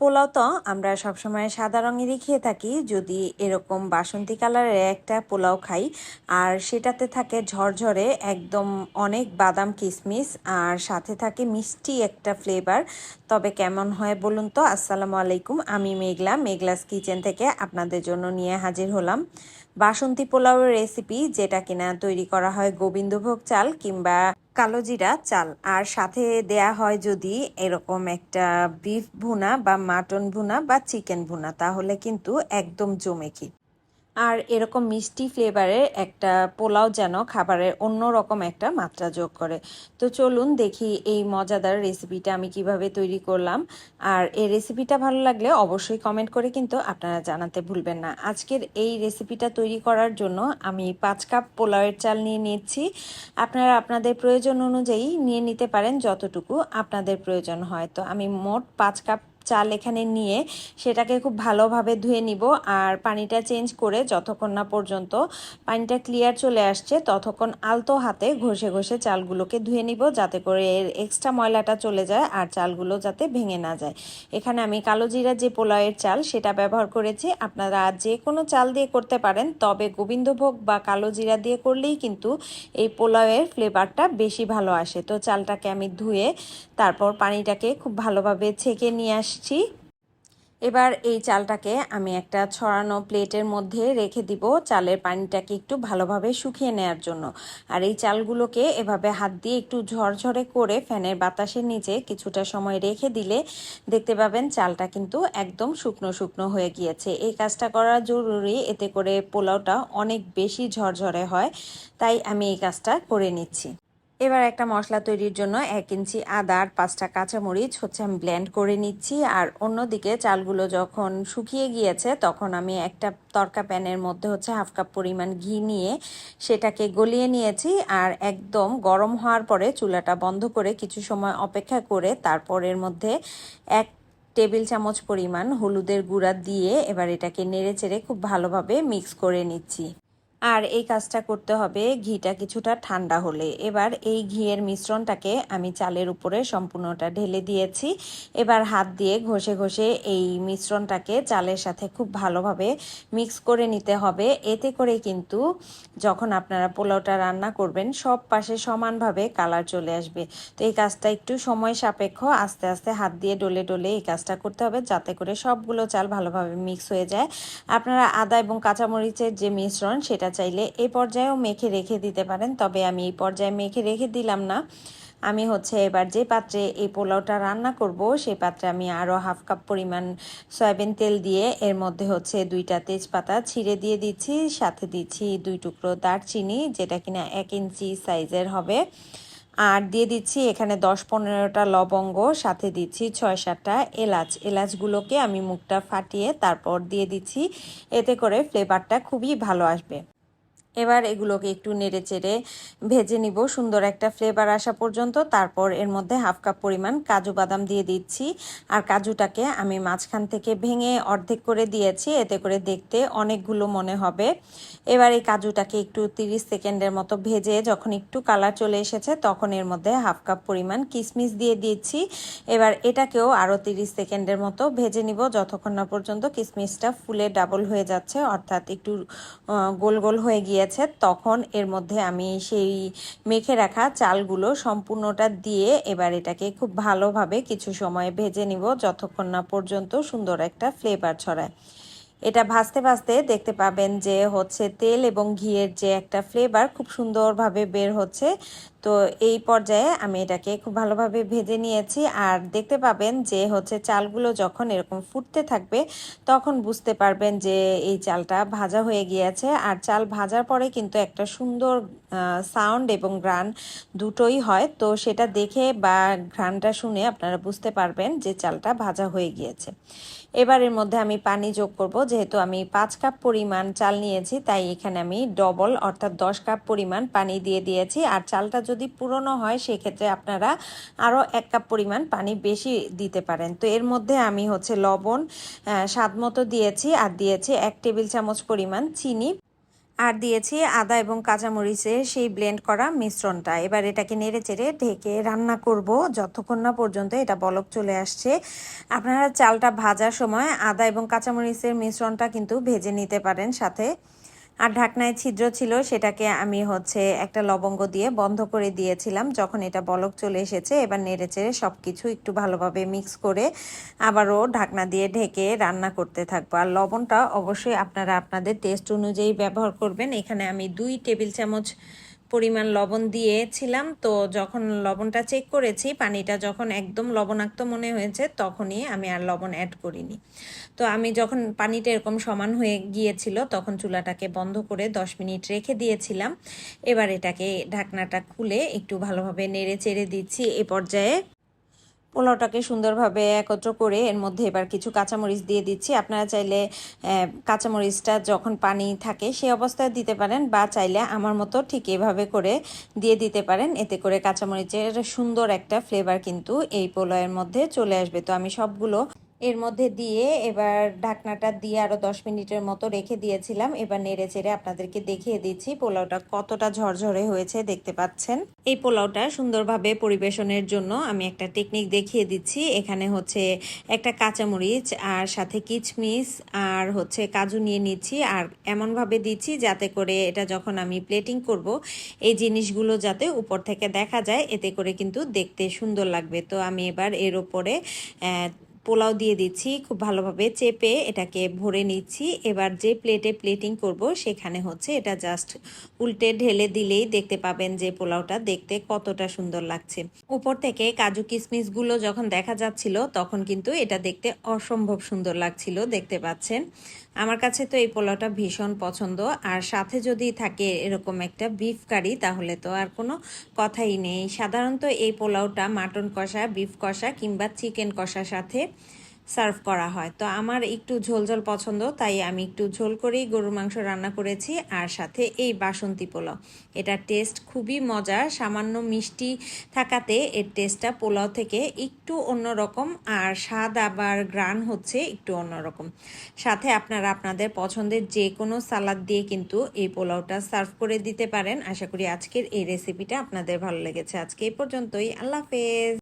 পোলাও তো আমরা সবসময় সাদা রঙেরই খেয়ে থাকি। যদি এরকম বাসন্তী কালারের একটা পোলাও খাই, আর সেটাতে থাকে ঝরঝরে একদম অনেক বাদাম কিশমিশ আর সাথে থাকে মিষ্টি একটা ফ্লেভার। তবে কেমন হয় বলুন তো? আসসালামু আলাইকুম, আমি মেঘলা, মেঘলাস কিচেন থেকে আপনাদের জন্য নিয়ে হাজির হলাম। বাসন্তী পোলাওয়ের রেসিপি যেটা কিনা তৈরি করা হয় গোবিন্দভোগ চাল কিংবা কালো জিরা, চাল। আর সাথে দেয়া হয় যদি এরকম একটা বিফ ভুনা বা মাটন ভুনা বা চিকেন ভুনা, তাহলে কিন্তু একদম জমে কি। আর এরকম মিষ্টি ফ্লেভারের একটা পোলাও যেন খাবারের অন্য রকম একটা মাত্রা যোগ করে। তো চলুন দেখি এই মজাদার রেসিপিটা আমি কীভাবে তৈরি করলাম। আর এই রেসিপিটা ভালো লাগলে অবশ্যই কমেন্ট করে কিন্তু আপনারা জানাতে ভুলবেন না। আজকের এই রেসিপিটা তৈরি করার জন্য আমি পাঁচ কাপ পোলাওয়ের চাল নিয়ে নিচ্ছি আপনারা আপনাদের প্রয়োজন অনুযায়ী নিয়ে নিতে পারেন যতটুকু আপনাদের প্রয়োজন হয়। তো আমি মোট পাঁচ কাপ চাল এখানে নিয়ে সেটাকে খুব ভালোভাবে ধুয়ে নিব আর পানিটা চেঞ্জ করে যতক্ষণ না পর্যন্ত পানিটা ক্লিয়ার চলে আসছে ততক্ষণ আলতো হাতে ঘষে ঘষে চালগুলোকে ধুয়ে নিব যাতে করে এর এক্সট্রা ময়লাটা চলে যায় আর চালগুলো যাতে ভেঙে না যায়। এখানে আমি কালো জিরা যে পোলাওয়ের চাল সেটা ব্যবহার করেছি। আপনারা যে কোনো চাল দিয়ে করতে পারেন, তবে গোবিন্দভোগ বা কালো জিরা দিয়ে করলেই কিন্তু এই পোলাওয়ের ফ্লেভারটা বেশি ভালো আসে। তো চালটাকে আমি ধুয়ে তারপর পানিটাকে খুব ভালোভাবে ছেঁকে নিয়ে আসছি। এবার এই চালটাকে আমি একটা ছড়ানো প্লেটের মধ্যে রেখে দিব চালের পানিটাকে একটু ভালোভাবে শুকিয়ে নেওয়ার জন্য। আর এই চালগুলোকে এভাবে হাত দিয়ে একটু ঝরঝরে করে ফ্যানের বাতাসের নিচে কিছুটা সময় রেখে দিলে দেখতে পাবেন চালটা কিন্তু একদম শুকনো শুকনো হয়ে গিয়েছে। এই কাজটা করা জরুরি, এতে করে পোলাওটা অনেক বেশি ঝরঝরে হয়। তাই আমি এই কাজটা করে নিচ্ছি। এবার একটা মশলা তৈরির জন্য এক ইঞ্চি আদা আর পাঁচটা কাঁচামরিচ হচ্ছে আমি ব্লেন্ড করে নিচ্ছি। আর অন্যদিকে চালগুলো যখন শুকিয়ে গিয়েছে, তখন আমি একটা তরকা প্যানের মধ্যে হচ্ছে হাফ কাপ পরিমাণ ঘি নিয়ে সেটাকে গলিয়ে নিয়েছি। আর একদম গরম হওয়ার পরে চুলাটা বন্ধ করে কিছু সময় অপেক্ষা করে তারপরের মধ্যে এক টেবিল চামচ পরিমাণ হলুদের গুঁড়া দিয়ে এবার এটাকে নেড়ে চেড়ে খুব ভালোভাবে মিক্স করে নিচ্ছি। আর এই কাজটা করতে হবে ঘিটা কিছুটা ঠান্ডা হলে। এবার এই ঘিয়ের মিশ্রণটাকে আমি চালের উপরে সম্পূর্ণটা ঢেলে দিয়েছি। এবার হাত দিয়ে ঘষে ঘষে এই মিশ্রণটাকে চালের সাথে খুব ভালোভাবে মিক্স করে নিতে হবে। এতে করে কিন্তু যখন আপনারা পোলাওটা রান্না করবেন, সব পাশে সমানভাবে কালার চলে আসবে। তো এই কাজটা একটু সময় সাপেক্ষ, আস্তে আস্তে হাত দিয়ে ডলে ডলে এই কাজটা করতে হবে যাতে করে সবগুলো চাল ভালোভাবে মিক্স হয়ে যায়। আপনারা আদা এবং কাঁচামরিচের যে মিশ্রণ, সেটা এটা চাইলে এই পর্যায়েও মেখে রেখে দিতে পারেন, তবে আমি এই পর্যায়ে মেখে রেখে দিলাম না। আমি হচ্ছে এবার যে পাত্রে এই পোলাওটা রান্না করব, সেই পাত্রে আমি আরও হাফ কাপ পরিমাণ সয়াবিন তেল দিয়ে এর মধ্যে হচ্ছে দুইটা তেজপাতা ছিঁড়ে দিয়ে দিচ্ছি, সাথে দিচ্ছি দুই টুকরো দারচিনি, যেটা কিনা এক ইঞ্চি সাইজের হবে। আর দিয়ে দিচ্ছি এখানে দশ পনেরোটা লবঙ্গ, সাথে দিচ্ছি ছয় সাতটা এলাচ। এলাচগুলোকে আমি মুখটা ফাটিয়ে তারপর দিয়ে দিচ্ছি, এতে করে ফ্লেভারটা খুবই ভালো আসবে। এবার এগুলোকে একটু নেড়ে চেড়ে ভেজে নিব। সুন্দর একটা ফ্লেভার আসা পর্যন্ত। তারপর এর মধ্যে হাফ কাপ পরিমাণ কাজু বাদাম দিয়ে দিচ্ছি। আর কাজুটাকে আমি মাঝখান থেকে ভেঙে অর্ধেক করে দিয়েছি। এতে করে দেখতে অনেকগুলো মনে হবে। এবার এই কাজুটাকে একটু 30 সেকেন্ডের মতো ভেজে যখন একটু কালার চলে এসেছে, তখন এর মধ্যে হাফ কাপ পরিমাণ কিশমিশ দিয়ে দিচ্ছি। এবার এটাকেও আরও 30 সেকেন্ডের মতো ভেজে নিব। যতক্ষণ না পর্যন্ত কিশমিশটা ফুলে ডাবল হয়ে যাচ্ছে, অর্থাৎ একটু গোল গোল হয়ে গিয়ে গেছে, তখন এর মধ্যে আমি সেই মেখে রাখা চালগুলো সম্পূর্ণটা দিয়ে এবার এটাকে খুব ভালোভাবে কিছু সময় ভেজে নিব, যতক্ষণ না পর্যন্ত সুন্দর একটা ফ্লেভার ছড়ায়। এটা ভাজতে ভাজতে দেখতে পাবেন যে হচ্ছে তেল এবং ঘিয়ের যে একটা ফ্লেভার খুব সুন্দরভাবে বের হচ্ছে। তো এই পর্যায়ে আমি এটাকে খুব ভালোভাবে ভেজে নিয়েছি। আর দেখতে পাবেন যে হচ্ছে চালগুলো যখন এরকম ফুটতে থাকবে, তখন বুঝতে পারবেন যে এই চালটা ভাজা হয়ে গিয়েছে। আর চাল ভাজার পরে কিন্তু একটা সুন্দর সাউন্ড এবং গ্রান দুটোই হয়। তো সেটা দেখে বা ঘ্রানটা শুনে আপনারা বুঝতে পারবেন যে চালটা ভাজা হয়ে গিয়েছে। এবার এর মধ্যে আমি পানি যোগ করব। যেহেতু আমি পাঁচ কাপ পরিমাণ চাল নিয়েছি, তাই এখানে আমি ডবল অর্থাৎ দশ কাপ পরিমাণ পানি দিয়ে দিয়েছি। আর চালটা পুরনো হয়, সেক্ষেত্রে আপনারা আরও এক কাপ পরিমাণ পানি বেশি দিতে পারেন। তো এর মধ্যে আমি হচ্ছে লবণ স্বাদ মতো দিয়েছি আর দিয়েছি এক টেবিল চামচ পরিমাণ চিনি আর দিয়েছি আদা এবং কাঁচামরিচের সেই ব্লেন্ড করা মিশ্রণটা। এবার এটাকে নেড়ে চেড়ে ঢেকে রান্না করব। যতক্ষণ না পর্যন্ত এটা বলক চলে আসছে, আপনারা চালটা ভাজার সময় আদা এবং কাঁচামরিচের মিশ্রণটা কিন্তু ভেজে নিতে পারেন সাথে। আর ঢাকনায় ছিদ্র ছিল, সেটাকে আমি হচ্ছে একটা লবঙ্গ দিয়ে বন্ধ করে দিয়েছিলাম। যখন এটা বলক চলে এসেছে, এবার নেড়ে চেড়ে সব কিছু একটু ভালোভাবে মিক্স করে আবারও ঢাকনা দিয়ে ঢেকে রান্না করতে থাকব। আর লবণটা অবশ্যই আপনারা আপনাদের টেস্ট অনুযায়ী ব্যবহার করবেন। এখানে আমি দুই টেবিল চামচ পরিমাণ লবণ দিয়েছিলাম। তো যখন লবণটা চেক করেছি, পানিটা যখন একদম লবণাক্ত মনে হয়েছে, তখনই আমি আর লবণ অ্যাড করিনি। তো আমি যখন পানিটা এরকম সমান হয়ে গিয়েছিল, তখন চুলাটাকে বন্ধ করে 10 মিনিট রেখে দিয়েছিলাম। এবার এটাকে ঢাকনাটা খুলে একটু ভালোভাবে নেড়ে চেড়ে দিচ্ছি। এ পর্যায়ে পোলাওটাকে সুন্দরভাবে একত্র করে এর মধ্যে এবার কিছু কাঁচামরিচ দিয়ে দিচ্ছি। আপনারা চাইলে কাঁচামরিচটা যখন পানি থাকে সে অবস্থায় দিতে পারেন বা চাইলে আমার মতো ঠিক এভাবে করে দিয়ে দিতে পারেন। এতে করে কাঁচামরিচের সুন্দর একটা ফ্লেভার কিন্তু এই পোলাওয়ের মধ্যে চলে আসবে। তো আমি সবগুলো এর মধ্যে দিয়ে এবার ঢাকনাটা দিয়ে আরও দশ মিনিটের মতো রেখে দিয়েছিলাম। এবার নেড়ে চেড়ে আপনাদেরকে দেখিয়ে দিচ্ছি পোলাওটা কতটা ঝরঝরে হয়েছে, দেখতে পাচ্ছেন? এই পোলাওটা সুন্দরভাবে পরিবেশনের জন্য আমি একটা টেকনিক দেখিয়ে দিচ্ছি। এখানে হচ্ছে একটা কাঁচামরিচ আর সাথে কিচমিচ আর হচ্ছে কাজু নিয়ে নিচ্ছি আর এমনভাবে দিচ্ছি যাতে করে এটা যখন আমি প্লেটিং করব, এই জিনিসগুলো যাতে উপর থেকে দেখা যায়। এতে করে কিন্তু দেখতে সুন্দর লাগবে। তো আমি এবার এর ওপরে পোলাও দিয়ে দিচ্ছি খুব ভালোভাবে চেপে এটাকে ভরে নিচ্ছি। এবার যে প্লেটে প্লেটিং করব সেখানে হচ্ছে এটা জাস্ট উল্টে ঢেলে দিলেই দেখতে পাবেন যে পোলাওটা দেখতে কতটা সুন্দর লাগছে। উপর থেকে কাজু কিশমিশগুলো যখন দেখা যাচ্ছিল তখন কিন্তু এটা দেখতে অসম্ভব সুন্দর লাগছিল, দেখতে পাচ্ছেন? আমার কাছে তো এই পোলাওটা ভীষণ পছন্দ। আর সাথে যদি থাকে এরকম একটা বিফ কারি তাহলে তো আর কোনো কথাই নেই। সাধারণত এই পোলাওটা মাটন কষা বিফ কষা কিংবা চিকেন কষার সাথে সার্ভ করা হয়। তো আমার একটু ঝোল ঝোল পছন্দ, তাই আমি একটু ঝোল করেই গরুর মাংস রান্না করেছি, আর সাথে এই বাসন্তী পোলাও। এটা টেস্ট খুবই মজা সামান্য মিষ্টি থাকাতে এর টেস্টটা পোলাও থেকে একটু অন্যরকম, আর স্বাদ আবার গ্রান হচ্ছে একটু অন্যরকম। সাথে আপনারা আপনাদের পছন্দের যে কোনো সালাদ দিয়ে কিন্তু এই পোলাওটা সার্ভ করে দিতে পারেন। আশা করি আজকের এই রেসিপিটা আপনাদের ভালো লেগেছে। আজকে এই পর্যন্তই। আল্লাহ হাফেজ।